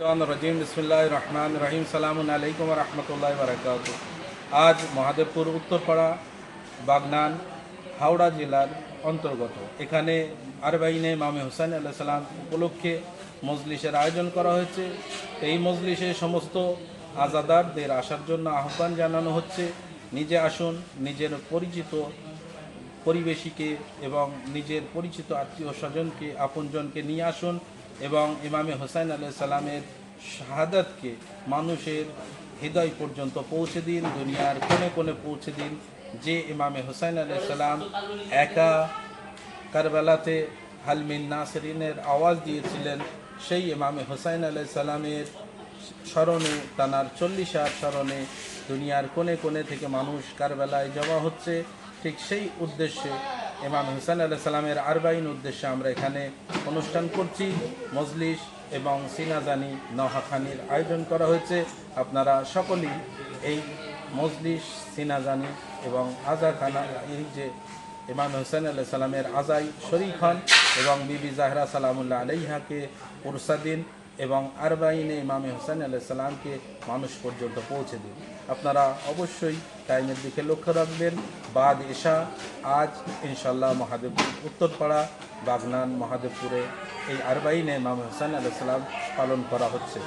রাজিম বিসমিল্লাহ রহমান রহিম। সালামুন আলাইকুম রহমতুল্লাহ আজ মহাদেবপুর, উত্তরপাড়া, বাগনান, হাওড়া জেলার অন্তর্গত। এখানে আরবাইনে মামে হোসেন আল্লাহ সালাম উপলক্ষে মজলিসের আয়োজন করা হয়েছে। এই মজলিসে সমস্ত আজাদারদের আসার জন্য আহ্বান জানানো হচ্ছে। নিজে আসুন, নিজের পরিচিত পরিবেশীকে এবং নিজের পরিচিত আত্মীয় স্বজনকে, আপনজনকে নিয়ে আসুন। এবং ইমামে হোসাইন আলাহ সালামের শাহাদাতকে মানুষের হৃদয় পর্যন্ত পৌঁছে দিন, দুনিয়ার কোণে কোণে পৌঁছে দিন। যে ইমামে হোসাইন আলাহ সালাম একা কারবালাতে হালমিন নাসরিনের আওয়াজ দিয়েছিলেন, সেই ইমামে হোসাইন আলাহ সালামের স্মরণে, তানার চল্লিশ আট স্মরণে দুনিয়ার কোণে কোণে থেকে মানুষ কারবেলায় জমা হচ্ছে। ঠিক সেই উদ্দেশ্যে ইমাম হুসাইন আল্লাহ সাল্লামের আরবাইন উদ্দেশ্যে আমরা এখানে অনুষ্ঠান করছি। মজলিস এবং সিনাজানি নহাখানির আয়োজন করা হয়েছে। আপনারা সকলেই এই মজলিস সিনাজানি এবং আজাখানা এই যে ইমাম হোসেন আল্লাহ সাল্লামের আজাই শরীফ খান এবং বিবি জাহরা সালামুল্লাহ আলাইহাকে পুরসাদিন এবং আরবাইনে ইমামে হোসেন আলাইসাল্লামকে মানুষ পর্যন্ত পৌঁছে দিন। আপনারা অবশ্যই টাইমের দিকে লক্ষ্য রাখবেন। বাদ এশা, আজ ইনশাল্লাহ মহাদেবপুর, উত্তরপাড়া, বাগনান, মহাদেবপুরে এই আরবাইনে ইমাম হোসেন আলাইসাল্লাম সাল্লাম পালন করা হচ্ছে।